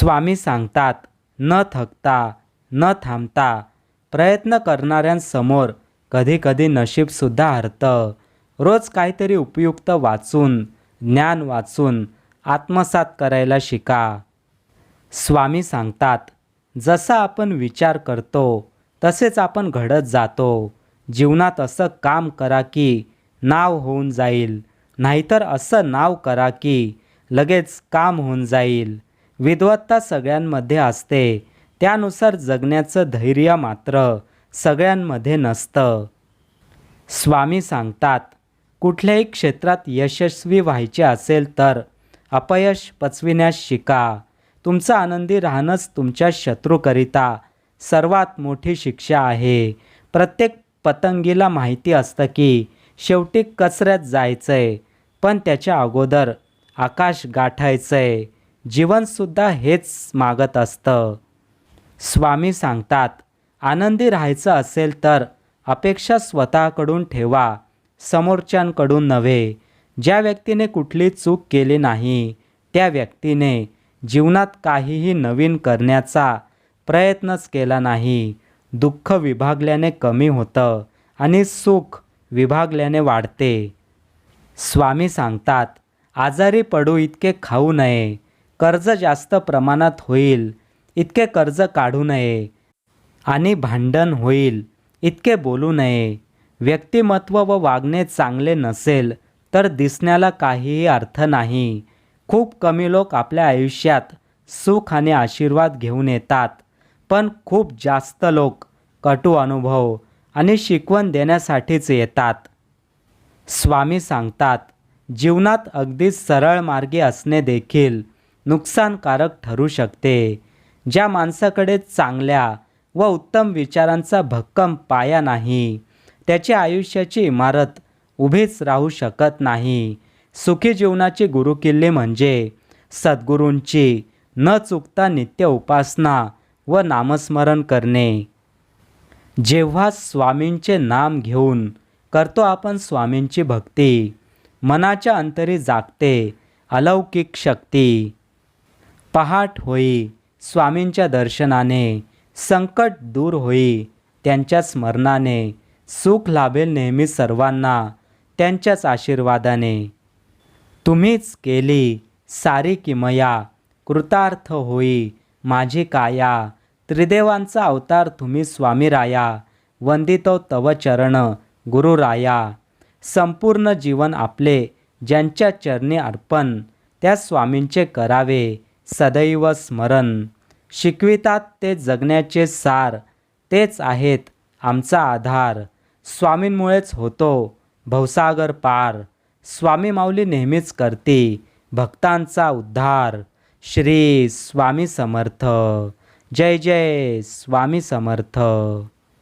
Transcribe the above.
स्वामी सांगतात न थकता न थांबता प्रयत्न करणाऱ्यांसमोर कधीकधी नशीबसुद्धा हरतं. रोज काहीतरी उपयुक्त वाचून ज्ञान वाचून आत्मसात करायला शिका. स्वामी सांगतात जसा आपण विचार करतो तसेच आपण घडत जातो. जीवनात असं काम करा की नाव होऊन जाईल. नाहीतर असं नाव करा की लगेच काम होऊन जाईल. विद्वत्ता सगळ्यांमध्ये असते. त्यानुसार जगण्याचं धैर्य मात्र सगळ्यांमध्ये नसतं. स्वामी सांगतात कुठल्याही क्षेत्रात यशस्वी व्हायचे असेल तर अपयश पचविण्यास शिका. तुमचं आनंदी राहणंच तुमच्या शत्रूकरिता सर्वात मोठी शिक्षा आहे. प्रत्येक पतंगीला माहिती असतं की शेवटी कचऱ्यात जायचं आहे पण त्याच्या अगोदर आकाश गाठायचं आहे जीवनसुद्धा हेच मागत असतं. स्वामी सांगतात आनंदी राहायचं असेल तर अपेक्षा स्वतःकडून ठेवा समोरच्यांकडून नव्हे. ज्या व्यक्तीने कुठली चूक केली नाही त्या व्यक्तीने जीवनात काहीही नवीन करण्याचा प्रयत्नच केला नाही. दुःख विभागल्याने कमी होतं आणि सुख विभागल्याने वाढते. स्वामी सांगतात आजारी पडू इतके खाऊ नये. कर्ज जास्त प्रमाणात होईल इतके कर्ज काढू नये. आणि भांडण होईल इतके बोलू नये. व्यक्तिमत्व व वागणे चांगले नसेल तर दिसण्याला काहीही अर्थ नाही. खूप कमी लोक आपल्या आयुष्यात सुख आणि आशीर्वाद घेऊन येतात पण खूप जास्त लोक कटू अनुभव आणि शिकवण देण्यासाठीच येतात. स्वामी सांगतात जीवनात अगदी सरळ मार्गी असणे देखील नुकसानकारक ठरू शकते. ज्या माणसाकडे चांगल्या व उत्तम विचारांचा भक्कम पाया नाही त्याची आयुष्याची इमारत उभीच राहू शकत नाही. सुखी जीवनाचे गुरुकिल्ले म्हणजे सद्गुरूंची न चुकता नित्य उपासना व नामस्मरण करणे. जेव्हा स्वामींचे नाम घेऊन करतो आपण स्वामींची भक्ती मनाच्या अंतरी जागते अलौकिक शक्ती. पहाट होई स्वामींच्या दर्शनाने संकट दूर होई त्यांच्या स्मरणाने सुख लाभेल नेहमी सर्वांना त्यांच्याच आशीर्वादाने. तुम्हीच केली सारी किमया कृतार्थ होई माझी काया त्रिदेवांचा अवतार तुम्ही स्वामी राया वंदितो तव चरण गुरुराया संपूर्ण जीवन आपले ज्यांच्या चरणी अर्पण त्या स्वामींचे करावे सदैव स्मरण. शिकवितात ते जगण्याचे सार तेच आहेत आमचा आधार. स्वामींमुळेच होतो भवसागर पार. स्वामी माऊली नेहमीच करते भक्तांचा उद्धार. श्री स्वामी समर्थ. जय जय स्वामी समर्थ.